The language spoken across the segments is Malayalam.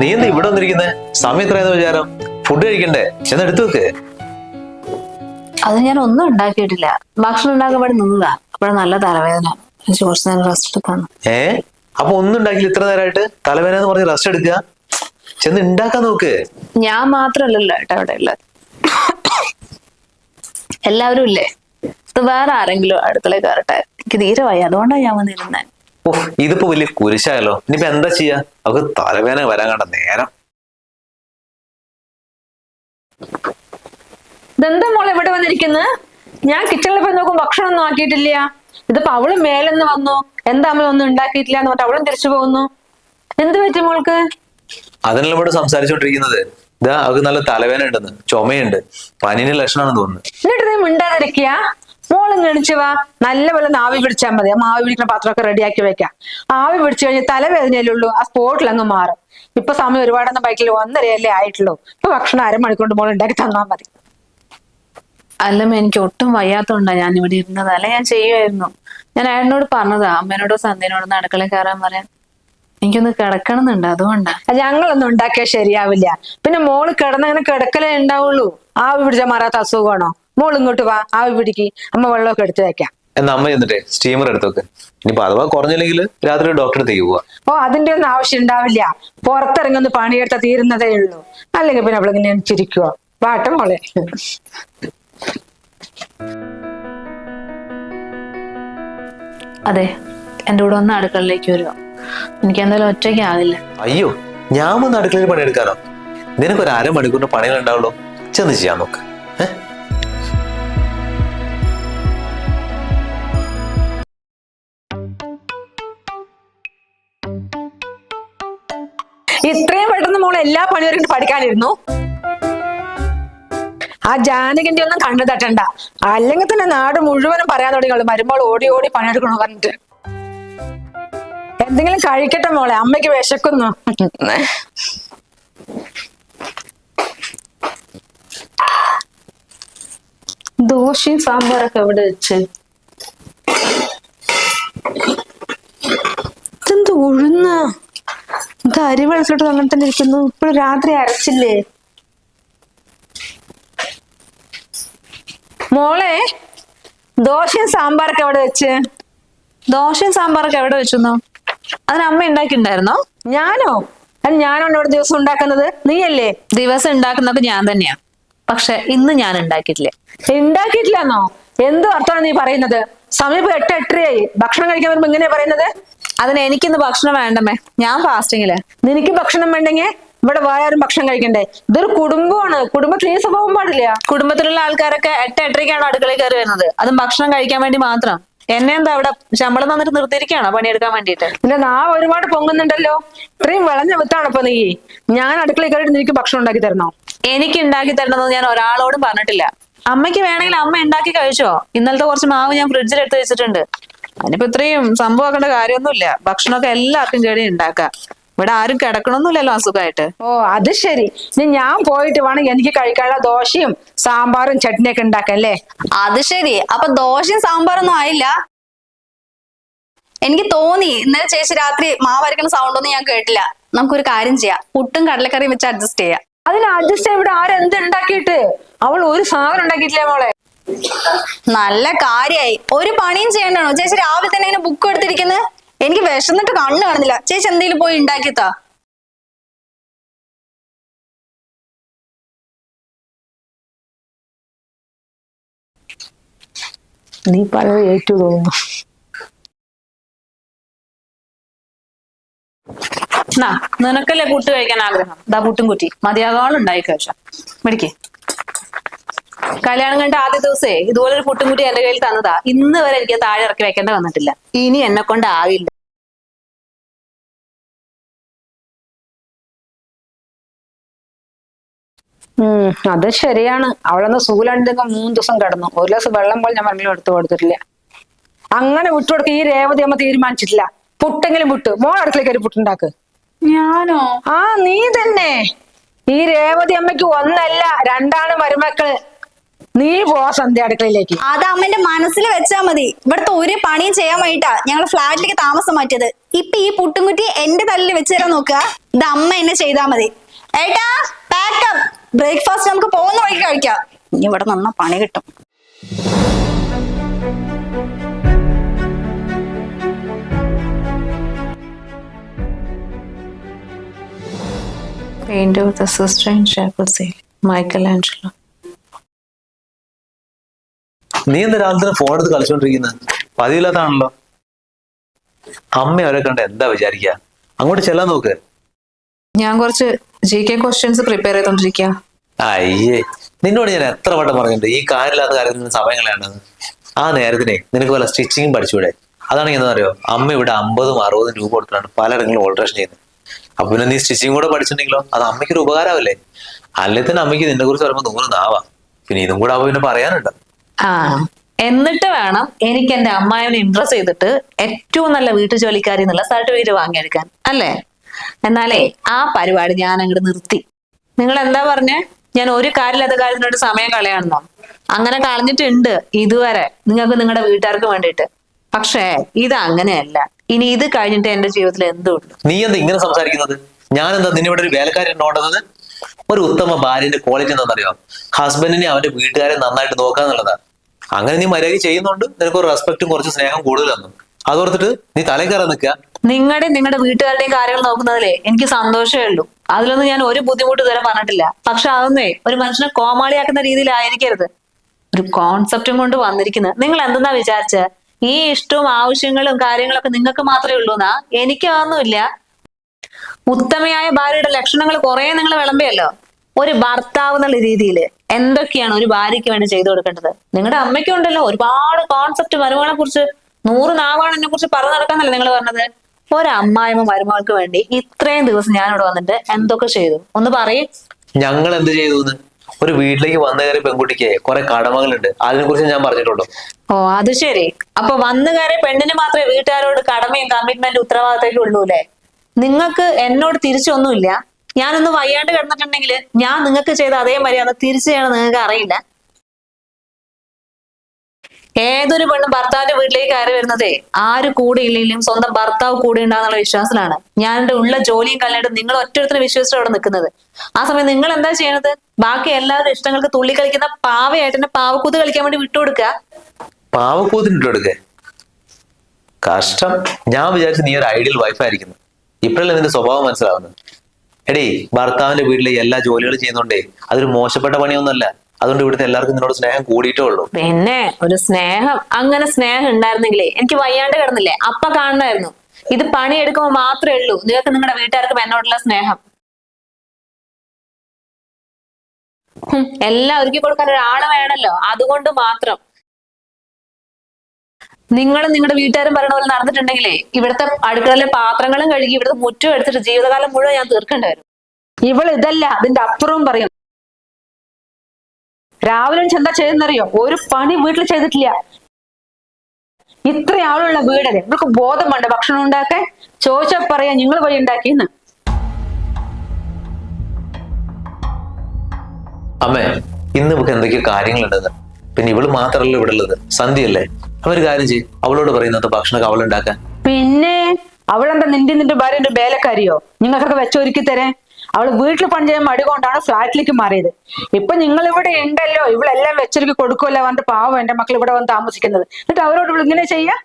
നീ എന്താ ഇവിടെ വന്നിരിക്കുന്നേ? സമയം എത്രയെന്ന് വിചാരം? ഫുഡ് കഴിക്കണ്ടേ? ചെന്ന് എടുത്തു വെക്ക്. അത് ഞാൻ ഒന്നും ഉണ്ടാക്കിയിട്ടില്ല. ഭക്ഷണം ഉണ്ടാക്കാൻ വേണ്ടി നിന്നതാ. അപ്പോഴ നല്ല തലവേദന. എനിക്ക് കുറച്ച് നേരം റെസ്റ്റ് എടുക്കാന്ന് ഏ? അപ്പൊ ഒന്നും ഉണ്ടാക്കില്ല ഇത്ര നേരമായിട്ട് തലവേദന എന്ന് പറഞ്ഞ് റെസ്റ്റ് എടുക്കുക ചെന്ന് ഉണ്ടാക്കാൻ നോക്ക്. ഞാൻ മാത്രല്ലല്ലോ ഏട്ടാ അവിടെ ഉള്ളത്. എല്ലാവരും ഇല്ലേ? ഇത് വേറെ ആരെങ്കിലും അടുക്കളയിൽ കയറട്ടെ? എനിക്ക് തീരെ വയ്യ. അതുകൊണ്ടാണ് ഞാൻ വന്നിരുന്നേ. ഓ ഇതിപ്പോ വലിയ കുരിശായല്ലോ. ഇനിയിപ്പോ എന്താ ചെയ്യാ? അവർക്ക് തലവേന വരാൻ കണ്ട നേരം. ഇതെന്താ മോളെ ഇവിടെ വന്നിരിക്കുന്നു? ഞാൻ കിച്ചണിൽ പോയി നോക്കും ഭക്ഷണം ഒന്നും ആക്കിയിട്ടില്ല. ഇതിപ്പോ അവൾ മേലെന്ന് വന്നു. എന്താ അമ്മ ഒന്നും ഉണ്ടാക്കിയിട്ടില്ല എന്ന് പറഞ്ഞിട്ട് അവളും തിരിച്ചു പോകുന്നു എന്ത് പറ്റി മോൾക്ക്? അതിനല്ല ഇവിടെ സംസാരിച്ചോണ്ടിരിക്കുന്നത്. ഇതാ അവർക്ക് നല്ല തലവേന ഉണ്ടെന്ന്. ചുമയുണ്ട്. പനീന്റെ ലക്ഷണമാണെന്ന് തോന്നുന്നു. എന്നിട്ട് മിണ്ടാതിരിക്കുക മോളും ഗണിച്ചു വാ. നല്ല പോലെ ആവി പിടിച്ചാൽ മതി. ആ ആവി പിടിക്കുന്ന പാത്രമൊക്കെ റെഡിയാക്കി വെക്കാം. ആവി പിടിച്ചു കഴിഞ്ഞാൽ തലവേദനയല്ലേ ഉള്ളൂ? ആ സ്പോട്ടിൽ അങ്ങ് മാറും. ഇപ്പൊ സമയം ഒരുപാടൊന്നും ബൈക്കിൽ ഒന്നരയല്ലേ ആയിട്ടുള്ളൂ? ഇപ്പൊ ഭക്ഷണം അരമണിക്കൊണ്ട് മോൾ ഉണ്ടാക്കി തന്നാൽ മതി. അല്ലമ്മ എനിക്ക് ഒട്ടും വയ്യാത്തോണ്ടാ ഞാൻ ഇവിടെ ഇരുന്നത്. അല്ല ഞാൻ ചെയ്യുമായിരുന്നു ഞാൻ ഏട്ടനോട് പറഞ്ഞതാ. അമ്മേനോടോ സന്ധ്യനോടൊന്ന് അടുക്കള കയറാൻ പറയാൻ. എനിക്കൊന്ന് കിടക്കണമെന്നുണ്ട്. അതുകൊണ്ടാ. അത് ഞങ്ങളൊന്നും ഉണ്ടാക്കിയാൽ ശരിയാവില്ല. പിന്നെ മോൾ കിടന്നങ്ങനെ കിടക്കലേ ഉണ്ടാവുള്ളൂ. ആവി പിടിച്ച മാറാത്ത അസുഖമാണോ? മോൾ ഇങ്ങോട്ട് വാ ആവി പിടിക്ക്. അമ്മ വെള്ളമൊക്കെ എടുത്തു വെക്കാം. എന്നാ അമ്മ ചെന്നിട്ടേ സ്റ്റീമർ എടുത്തോക്ക് വെക്ക്. ഇനിയിപ്പോ അഥവാ കുറഞ്ഞില്ലെങ്കിൽ രാത്രി ഡോക്ടറെ അടുത്തേക്ക് പോവാ. ഓ അതിന്റെ ഒന്നും ആവശ്യം ഉണ്ടാവില്ല. പുറത്തിറങ്ങുന്ന പണിയെടുത്ത തീരുന്നതേ ഉള്ളൂ. അല്ലെങ്കിൽ പിന്നെ അവളിങ്ങനെ ചിരിക്കുവോ. വാട്ട മോളെ. അതെ എന്റെ കൂടെ ഒന്ന് അടുക്കളയിലേക്ക് വരുമോ എനിക്ക് എന്തായാലും ഒറ്റയ്ക്ക് ആകില്ല അയ്യോ ഞാൻ വന്ന് അടുക്കളയിൽ പണിയെടുക്കാനോ? നിനക്ക് ഒരു അരമണിക്കൂറിന് പണികൾ ഉണ്ടാവുള്ളൂ. ചെന്ന് ചെയ്യാൻ നോക്ക്. ഇത്രയും പെട്ടെന്ന് മോൾ എല്ലാ പണിയും പഠിക്കാനിരുന്നു. ആ ജാനകിന്റെ ഒന്നും കണ്ണു തട്ടണ്ട. അല്ലെങ്കിൽ തന്നെ നാട് മുഴുവനും പറയാൻ തുടങ്ങിയുള്ളൂ വരുമ്പോൾ ഓടി ഓടി പണിയെടുക്കണോ പറഞ്ഞിട്ട്. എന്തെങ്കിലും കഴിക്കട്ടെ മോളെ അമ്മയ്ക്ക് വിശക്കുന്നു. ദോശയും സാമ്പാറൊക്കെ എവിടെ വെച്ച്? ഇതെന്ത് ഉഴുന്ന? ഇത് അരി വെള്ളത്തിലോട്ട് അങ്ങനെ തന്നെ ഇരിക്കുന്നു. ഇപ്പോഴും രാത്രി അരച്ചില്ലേ? മോളെ ദോശയും സാമ്പാറൊക്കെ എവിടെ വെച്ച്? ദോശയും സാമ്പാറൊക്കെ എവിടെ വെച്ചെന്നോ? അതിന് അമ്മ ഉണ്ടാക്കിണ്ടായിരുന്നോ ഞാനോ? അത് ഞാനോ ഇവിടെ ദിവസം ഉണ്ടാക്കുന്നത്? നീയല്ലേ? ദിവസം ഉണ്ടാക്കുന്നൊക്കെ ഞാൻ തന്നെയാ. പക്ഷെ ഇന്ന് ഞാൻ ഉണ്ടാക്കിയിട്ടില്ല. ഉണ്ടാക്കിയിട്ടില്ലെന്നോ? എന്ത് അർത്ഥമാണ് നീ പറയുന്നത്? സമയം എട്ട് എട്ടരയായി. ഭക്ഷണം കഴിക്കാൻ വരുമ്പോ ഇങ്ങനെയാ പറയുന്നത്? അതിന് എനിക്കിന്ന് ഭക്ഷണം വേണ്ടമേ ഞാൻ ഫാസ്റ്റിങ്ങിൽ നിനക്ക് ഭക്ഷണം വേണ്ടെങ്കിൽ ഇവിടെ വേറെ ആരും ഭക്ഷണം കഴിക്കണ്ടേ? ഇതൊരു കുടുംബമാണ്. കുടുംബത്തിൽ ഈ സ്വഭാവം പാടില്ല. കുടുംബത്തിലുള്ള ആൾക്കാരൊക്കെ എട്ട് എട്ടരയ്ക്കാണ് അടുക്കളയിൽ കയറി വരുന്നത്. അതും ഭക്ഷണം കഴിക്കാൻ വേണ്ടി മാത്രം. എന്നെ എന്താ അവിടെ ശമ്പളം തന്നിട്ട് നിർത്തിയിരിക്കുകയാണോ പണിയെടുക്കാൻ വേണ്ടിയിട്ട്? നിന്റെ നാ ഒരുപാട് പൊങ്ങുന്നുണ്ടല്ലോ. ഇത്രയും വിളഞ്ഞ വിത്താണ് ഇപ്പൊ നീ? ഞാൻ അടുക്കളയിൽ കയറിയിട്ട് നിനക്ക് ഭക്ഷണം ഉണ്ടാക്കി തരണോ? എനിക്ക് ഉണ്ടാക്കി തരണമെന്ന് ഞാൻ ഒരാളോടും പറഞ്ഞിട്ടില്ല. അമ്മയ്ക്ക് വേണമെങ്കിൽ അമ്മ ഉണ്ടാക്കി കഴിച്ചോ? ഇന്നലത്തെ കുറച്ച് മാവ് ഞാൻ ഫ്രിഡ്ജിൽ എടുത്ത് വെച്ചിട്ടുണ്ട്. അതിനിപ്പോ ഇത്രയും സംഭവമാക്കേണ്ട കാര്യമൊന്നുമില്ല. ഭക്ഷണമൊക്കെ എല്ലാവർക്കും കേടി ഉണ്ടാക്കാം. ഇവിടെ ആരും കിടക്കണമെന്നില്ലല്ലോ അസുഖമായിട്ട്. ഓ അത് ശരി. ഇനി ഞാൻ പോയിട്ട് വേണം എനിക്ക് കഴിക്കാനുള്ള ദോശയും സാമ്പാറും ചട്നിയൊക്കെ ഉണ്ടാക്കല്ലേ അത് ശരി. അപ്പൊ ദോശയും സാമ്പാറൊന്നും ആയില്ല. എനിക്ക് തോന്നി ഇന്നലെ ചേച്ചി രാത്രി മാവരക്കണ സൗണ്ട് ഒന്നും ഞാൻ കേട്ടില്ല. നമുക്കൊരു കാര്യം ചെയ്യാം. പുട്ടും കടലക്കറിയും വെച്ച് അഡ്ജസ്റ്റ് ചെയ്യാം. അതിന് അഡ്ജസ്റ്റ് ഇവിടെ ആരെന്ത് ഉണ്ടാക്കിയിട്ട്? അവൾ ഒരു സാധനം ഉണ്ടാക്കിയിട്ടില്ലേ മോളെ? നല്ല കാര്യായി. ഒരു പണിയും ചെയ്യണ്ടാണോ ചേച്ചി രാവിലെ തന്നെ ഇങ്ങനെ ബുക്ക് എടുത്തിരിക്കുന്നത് എനിക്ക് വിശന്നിട്ട് കണ്ണ് കാണുന്നില്ല. ചേച്ചി എന്തെങ്കിലും പോയി ഉണ്ടാക്കിത്താ നീ പലത് ഏറ്റു തോന്നുന്നു. നിനക്കല്ലേ പുട്ട് കഴിക്കാൻ ആഗ്രഹം? ദാ പുട്ടും കുറ്റി. മതിയാകാളുണ്ടായി കഴിച്ച. മേടിക്കേ. കല്യാണം കണ്ട ആദ്യ ദിവസേ ഇതുപോലെ ഒരു പുട്ടുംകുട്ടി എന്റെ കയ്യിൽ തന്നതാ. ഇന്ന് വരെ എനിക്ക് താഴെ ഇറക്കി വെക്കേണ്ട വന്നിട്ടില്ല. ഇനി എന്നെ കൊണ്ട് ആവില്ല ഉം അത് ശരിയാണ്. അവളൊന്ന് സൂലാണ്ടെങ്കിൽ മൂന്ന് ദിവസം കിടന്നു. ഒരു ഗ്ലാസ് വെള്ളം പോലും ഞാൻ മണ്ണിലും എടുത്തു കൊടുത്തിട്ടില്ല. അങ്ങനെ വിട്ടുകൊടുക്ക ഈ രേവതി അമ്മ തീരുമാനിച്ചിട്ടില്ല. പുട്ടെങ്കിലും വിട്ടു. മോൾ അടുത്തേക്ക് ഒരു പുട്ടുണ്ടാക്ക്. ഞാനോ? ആ നീ തന്നെ. ഈ രേവതി അമ്മയ്ക്ക് ഒന്നല്ല രണ്ടാണ് മരുമക്കൾ. നീ പോ സന്ധ്യ അടുക്കളയിലേക്ക് അത് അമ്മന്റെ മനസ്സിൽ വെച്ചാ മതി. ഇവിടുത്തെ ഒരു പണിയും ചെയ്യാൻ വേണ്ടിട്ടാ ഞങ്ങൾ ഫ്ലാറ്റിലേക്ക് താമസം മാറ്റിയത്. ഇപ്പൊ ഈ പുട്ടുംകുറ്റി എന്റെ തല്ലിൽ വെച്ച് തരാൻ നോക്കുക. ഇത് അമ്മ എന്നെ ചെയ്താ മതി. ഏട്ടാ പാക്കപ്പ് ബ്രേക്ക്ഫാസ്റ്റ് നമുക്ക് പോകുന്ന വഴിക്ക് കഴിക്കാം. ഇനി ഇവിടെ നന്ന പണി കിട്ടും. Painter of the sister in chapel sale. Michelangelo. നീ എന്താ രാവിലെ തന്നെ ഫോൺ എടുത്ത് കളിച്ചോണ്ടിരിക്കുന്നത് പതിവില്ലാത്താണല്ലോ അമ്മ അവരെ കണ്ട എന്താ വിചാരിക്കുക അങ്ങോട്ട് ചെല്ലാൻ നോക്ക്. ഞാൻ കുറച്ച് ജി കെ ക്വസ്റ്റ്യൻസ് പ്രിപ്പയർ ചെയ്തോണ്ടിരിക്കുക അയ്യേ നിന്നോട് ഞാൻ എത്ര വട്ടം പറഞ്ഞിട്ടുണ്ട്? ഈ കാര്യമില്ലാത്ത കാര്യത്തിന് സമയം ആ നേരത്തിനെ നിനക്ക് വല്ല സ്റ്റിച്ചിങ്ങും പഠിച്ചൂടെ? അതാണെങ്കിൽ എന്താ അറിയോ അമ്മ ഇവിടെ അമ്പതും അറുപതും രൂപ കൊടുത്തിട്ടാണ് പലയിടങ്ങളിലും ഓൾട്രേഷൻ ചെയ്യുന്നത് അപ്പൊ പിന്നെ നീ സ്റ്റിച്ചിങ് കൂടെ പഠിച്ചിട്ടുണ്ടെങ്കിലോ? അത് അമ്മയ്ക്ക് ഒരു ഉപകാരമല്ലേ അല്ലെങ്കിൽ തന്നെ അമ്മയ്ക്ക് നിന്നെ കുറിച്ച് പറയുമ്പോൾ നൂറ് നാവാ. പിന്നെ ഇതും കൂടെ ആവുമ്പോ പിന്നെ പറയാനുണ്ട്. ആ എന്നിട്ട് വേണം എനിക്ക് എന്റെ അമ്മായിനെ ഇംപ്രസ് ചെയ്തിട്ട് ഏറ്റവും നല്ല വീട്ടു ജോലിക്കാരി എന്നുള്ള സർട്ടിഫിക്കറ്റ് വാങ്ങിയെടുക്കാൻ. അല്ലേ? എന്നാലേ ആ പരിപാടി ഞാൻ അങ്ങോട്ട് നിർത്തി. നിങ്ങൾ എന്താ പറഞ്ഞേ? ഞാൻ ഒരു കാര്യമില്ലാത്ത കാര്യത്തിനോട് സമയം കളയാണെന്നോ? അങ്ങനെ കളഞ്ഞിട്ടുണ്ട് ഇതുവരെ നിങ്ങൾക്ക് നിങ്ങളുടെ വീട്ടുകാർക്ക് വേണ്ടിയിട്ട്. പക്ഷേ ഇത് അങ്ങനെയല്ല ഇനി ഇത് കഴിഞ്ഞിട്ട് എന്റെ ജീവിതത്തിൽ എന്തുണ്ട് നീ എന്താ ഇങ്ങനെ സംസാരിക്കുന്നത്? ഞാൻ എന്താ നിന്നെ ഇവിടെ ഒരു വേലക്കാരി ഉണ്ടോണ്ടത് ഒരു ഉത്തമ ഭാര്യന്റെ ക്വാളിറ്റി എന്താണെന്നറിയോ? ഹസ്ബൻഡിനെ അവന്റെ വീട്ടുകാരെ നന്നായിട്ട് നോക്കുക എന്നുള്ളതാണ്. അങ്ങനെ നീ മര്യാദ ചെയ്യുന്നുണ്ട് നിനക്ക് ഒരു റെസ്പെക്റ്റും കുറച്ച് സ്നേഹം കൂടുതലെന്നും അതോർത്തിട്ട് നീ തലേ കയറാൻ നിൽക്കുക. നിങ്ങളുടെയും നിങ്ങളുടെ വീട്ടുകാരുടെയും കാര്യങ്ങൾ നോക്കുന്നതിലേ എനിക്ക് സന്തോഷമേ ഉള്ളൂ. അതിലൊന്നും ഞാൻ ഒരു ബുദ്ധിമുട്ട് ഇതുവരെ പറഞ്ഞിട്ടില്ല. പക്ഷെ അതൊന്നേ ഒരു മനുഷ്യനെ കോമാളിയാക്കുന്ന രീതിയിലായിരിക്കരുത്. ഒരു കോൺസെപ്റ്റും കൊണ്ട് വന്നിരിക്കുന്നത് നിങ്ങൾ എന്തെന്നാ വിചാരിച്ച? ഈ ഇഷ്ടവും ആവശ്യങ്ങളും കാര്യങ്ങളൊക്കെ നിങ്ങൾക്ക് മാത്രമേ ഉള്ളൂന്നാ? എനിക്ക് അതൊന്നുമില്ല ഉത്തമയായ ഭാര്യയുടെ ലക്ഷണങ്ങൾ കുറെ നിങ്ങൾ വിളമ്പിയല്ലോ ഒരു ഭർത്താവ് എന്നുള്ള രീതിയിൽ എന്തൊക്കെയാണ് ഒരു ഭാര്യയ്ക്ക് വേണ്ടി ചെയ്തു കൊടുക്കേണ്ടത്? നിങ്ങളുടെ അമ്മയ്ക്കുണ്ടല്ലോ ഒരുപാട് കോൺസെപ്റ്റ് മരുമകളെ കുറിച്ച് നൂറ് നാവാണ് എന്നെ കുറിച്ച് പറഞ്ഞു നടക്കാന്നല്ലേ നിങ്ങൾ പറഞ്ഞത്? ഒരമ്മായിമ്മ മരുമകൾക്ക് വേണ്ടി ഇത്രയും ദിവസം ഞാനിവിടെ വന്നിട്ട് എന്തൊക്കെ ചെയ്തു? ഒന്ന് പറയും. ഞങ്ങൾ എന്ത് ചെയ്തു ഒരു വീട്ടിലേക്ക് വന്നു കയറിയ പെൺകുട്ടിക്ക് കുറെ കടമകളുണ്ട്. അതിനെ കുറിച്ച് ഞാൻ പറഞ്ഞിട്ടുണ്ടോ ഓ അത് ശരി. അപ്പൊ വന്നു കയറിയ പെണ്ണിന് മാത്രമേ വീട്ടുകാരോട് കടമയും കമ്മിറ്റ്മെന്റും ഉത്തരവാദിത്തമൊക്കെ ഉള്ളൂ അല്ലേ നിങ്ങൾക്ക് എന്നോട് തിരിച്ചൊന്നുമില്ല. ഞാനൊന്ന് വയ്യാണ്ട് കിടന്നിട്ടുണ്ടെങ്കിൽ ഞാൻ നിങ്ങൾക്ക് ചെയ്ത അതേ മര്യാദ തിരിച്ചു ചെയ്യണം നിങ്ങൾക്ക് അറിയില്ല. ഏതൊരു പെണ്ണും ഭർത്താവിന്റെ വീട്ടിലേക്ക് കയറി വരുന്നതേ ആര് കൂടെ ഇല്ലെങ്കിലും സ്വന്തം ഭർത്താവ് കൂടെ ഉണ്ടാകുന്നുള്ള വിശ്വാസത്തിലാണ്. ഞാൻ എന്റെ ഉള്ള ജോലിയും കല്യാണം നിങ്ങൾ ഒറ്റൊരുത്തിന് വിശ്വസിച്ചു അവിടെ നിൽക്കുന്നത്. ആ സമയം നിങ്ങൾ എന്താ ചെയ്യണത്? ബാക്കി എല്ലാവരുടെ ഇഷ്ടങ്ങൾക്ക് തുള്ളി കളിക്കുന്ന പാവയായിട്ട് എന്നെ പാവക്കൂത്ത് കളിക്കാൻ വേണ്ടി വിട്ടുകൊടുക്കുക പാവക്കൂത്തിന് വിട്ടുകൊടുക്കേ കഷ്ടം. ഞാൻ വിചാരിച്ചു നീ ഒരു ഐഡിയൽ വൈഫായിരിക്കുന്നു ഇപ്പോഴല്ലേ നിന്റെ സ്വഭാവം മനസ്സിലാവുന്നത്? എടീ ഭർത്താവിന്റെ വീട്ടിലെ എല്ലാ ജോലികളും ചെയ്യുന്നുണ്ടേ അതൊരു മോശപ്പെട്ട പണിയൊന്നുമല്ല അതുകൊണ്ട് ഇവിടുത്തെ എല്ലാവർക്കും നിന്നോട് സ്നേഹം കൂടിയിട്ടേ ഉള്ളൂ. പിന്നെ ഒരു സ്നേഹം അങ്ങനെ സ്നേഹം ഉണ്ടായിരുന്നെങ്കിലേ എനിക്ക് വയ്യാണ്ട് കിടന്നില്ലേ? അപ്പ കാണണമായിരുന്നു. ഇത് പണിയെടുക്കുമ്പോൾ മാത്രമേ ഉള്ളൂ. നിങ്ങൾക്ക് നിങ്ങളുടെ വീട്ടുകാർക്കും എന്നോടുള്ള സ്നേഹം. എല്ലാം ഒരുക്കി കൊടുക്കാൻ ഒരാൾ വേണല്ലോ. അതുകൊണ്ട് മാത്രം. നിങ്ങളും നിങ്ങളുടെ വീട്ടുകാരും പറയണ പോലെ നടന്നിട്ടുണ്ടെങ്കിലേ ഇവിടുത്തെ അടുക്കളയിലെ പാത്രങ്ങളും കഴുകി ഇവിടുത്തെ മുറ്റം എടുത്തിട്ട് ജീവിതകാലം മുഴുവൻ ഞാൻ തീർക്കേണ്ടി വരും. ഇവൾ ഇതല്ല അതിന്റെ അപ്പുറവും പറയും. രാവിലെ ചെന്താ എന്താ ചെയ്യുന്നറിയോ? ഒരു പണി വീട്ടിൽ ചെയ്തിട്ടില്ല. ഇത്രയാളുള്ള വീടല്ലേ ഇവർക്ക് ബോധം വേണ്ട. ഭക്ഷണം ഉണ്ടാക്കാൻ ചോദിച്ചാൽ പറയാ നിങ്ങൾ വഴി ഉണ്ടാക്കിയെന്ന്. അമ്മേ ഇന്ന് ഇവക്ക് എന്തൊക്കെയോ കാര്യങ്ങളുണ്ടെന്ന്. പിന്നെ ഇവൾ മാത്രമല്ല ഇവിടെ ഉള്ളത് സന്ധ്യയല്ലേ? അവർ കാര്യം ചെയ്യും. അവളോട് പറയുന്നത് ഭക്ഷണമൊക്കെ അവൾ ഉണ്ടാക്കാൻ പിന്നെ അവളെന്താ നിന്റെ നിന്റെ ഭാര്യന്റെ വേലക്കാരിയോ? നിങ്ങൾക്കൊക്കെ വെച്ചൊരുക്കി തരേ അവൾ വീട്ടിൽ പണി ചെയ്യാൻ മടി കൊണ്ടാണ് ഫ്ലാറ്റിലേക്ക് മാറിയത്. ഇപ്പൊ നിങ്ങൾ ഇവിടെ ഉണ്ടല്ലോ ഇവളെല്ലാം വെച്ചൊരുക്കി കൊടുക്കുമല്ലോ അവന്റെ പാവം എന്റെ മക്കൾ ഇവിടെ വന്ന് താമസിക്കുന്നത്. എന്നിട്ട് അവരോട് ഇങ്ങനെ ചെയ്യാ?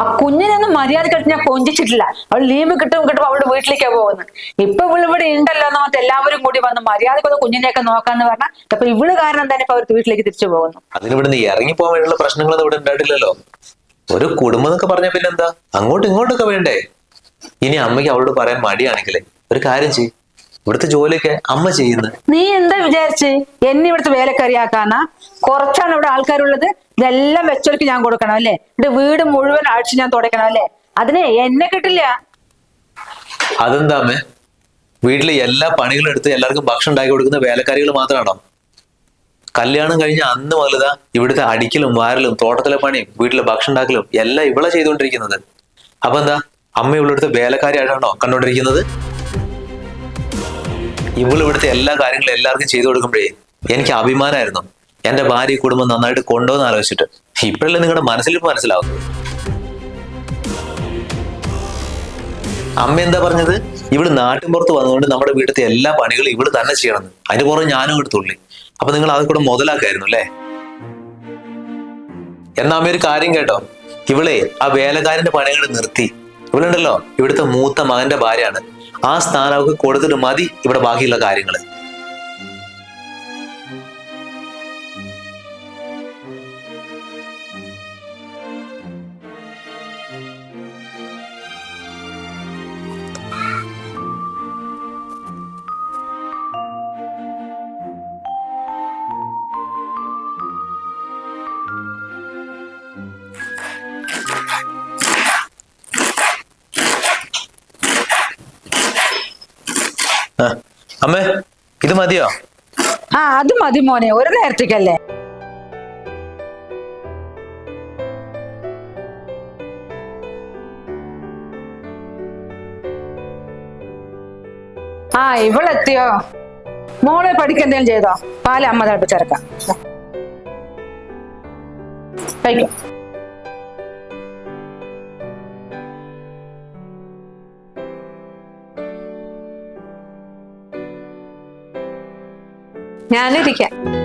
ആ കുഞ്ഞിനൊന്നും മര്യാദക്കായിട്ട് ഞാൻ കൊഞ്ചിച്ചിട്ടില്ല. അവൾ ലീവ് കിട്ടും കിട്ടും അവളുടെ വീട്ടിലേക്കാ പോകുന്നത്. ഇപ്പൊ ഇവൾ ഇവിടെ ഉണ്ടല്ലോ എന്ന് എല്ലാവരും കൂടി വന്ന് മര്യാദക്കൊന്ന് കുഞ്ഞിനെയൊക്കെ നോക്കാന്ന് പറഞ്ഞാൽ അപ്പൊ ഇവൾ കാരണം തന്നെ ഇപ്പൊ അവർ വീട്ടിലേക്ക് തിരിച്ചു പോകുന്നു. അതിന് ഇവിടെ നീ ഇറങ്ങി പോകാൻ പ്രശ്നങ്ങളൊന്നും ഇവിടെ ഉണ്ടായിട്ടില്ലല്ലോ. ഒരു കുടുംബം എന്നൊക്കെ പറഞ്ഞ പിന്നെന്താ? അങ്ങോട്ടും ഇങ്ങോട്ടൊക്കെ വേണ്ടേ ഇനി അമ്മയ്ക്ക് അവളോട് പറയാൻ മടിയാണെങ്കിലേ. ഒരു കാര്യം ചെയ്യും. ഇവിടുത്തെ ജോലിയൊക്കെ അമ്മ ചെയ്യുന്നത്. നീ എന്താ വിചാരിച്ച്? എന്നെ ഇവിടുത്തെ വേലക്കറിയാക്കാന്നാ കുറച്ചാണ് ഇവിടെ ആൾക്കാരുള്ളത്. ഇതെല്ലാം വെച്ചൊരുക്കി ഞാൻ കൊടുക്കണം അല്ലേ? എന്റെ വീട് മുഴുവൻ അഴിച്ച് ഞാൻ തുടയ്ക്കണം അല്ലേ? അതിനെ എന്നെ കിട്ടില്ല. അതെന്താമേ വീട്ടിലെ എല്ലാ പണികളും എടുത്ത് എല്ലാവർക്കും ഭക്ഷണം ഉണ്ടാക്കി കൊടുക്കുന്ന വേലക്കാരികൾ മാത്രമാണോ? കല്യാണം കഴിഞ്ഞ അന്ന് മുതലതാ ഇവിടുത്തെ അടിക്കലും വാരലും തോട്ടത്തിലെ പണിയും വീട്ടിലെ ഭക്ഷണം ഉണ്ടാക്കലും എല്ലാം ഇവളെ ചെയ്തുകൊണ്ടിരിക്കുന്നത്. അപ്പൊ എന്താ? അമ്മ ഇവളെടുത്ത് വേലക്കാരിയായിട്ടാണോ കണ്ടോണ്ടിരിക്കുന്നത് ഇവൾ ഇവിടുത്തെ എല്ലാ കാര്യങ്ങളും എല്ലാവർക്കും ചെയ്തു കൊടുക്കുമ്പോഴേ എനിക്ക് അഭിമാനമായിരുന്നു. എന്റെ ഭാര്യ കുടുംബം നന്നായിട്ട് കൊണ്ടുവന്ന് ആലോചിച്ചിട്ട്. ഇപ്പോഴല്ലേ നിങ്ങളുടെ മനസ്സിലിപ്പ് മനസ്സിലാവുന്നത്? അമ്മ എന്താ പറഞ്ഞത്? ഇവൾ നാട്ടിൻപുറത്ത് വന്നുകൊണ്ട് നമ്മുടെ വീട്ടിലത്തെ എല്ലാ പണികളും ഇവൾ തന്നെ ചെയ്യണം. അതിന്റെ പുറമെ ഞാനും എടുത്തുള്ളി തുള്ളി. അപ്പൊ നിങ്ങൾ അത് കൂടെ മുതലാക്കായിരുന്നു അല്ലേ? എന്നാ അമ്മ ഒരു കാര്യം കേട്ടോ. ഇവളെ ആ വേലക്കാരന്റെ പണികൾ നിർത്തി. ഇവളുണ്ടല്ലോ ഇവിടുത്തെ മൂത്ത മകന്റെ ഭാര്യയാണ്. ആ സ്ഥാനം അവർക്ക് കൊടുത്തിട്ട് മതി ഇവിടെ ബാക്കിയുള്ള കാര്യങ്ങൾ അമ്മേ ഇത് മതിയോ? ആ അത് മതി മോനെ ഒരു നേരത്തേക്കല്ലേ? ആ ഇവളെത്തിയോ? മോളെ പഠിക്ക എന്തെങ്കിലും ചെയ്തോ? പാല അമ്മ തിളപ്പിച്ചിറക്കാം. കഴിക്കും. ഞാനിരിക്കാം.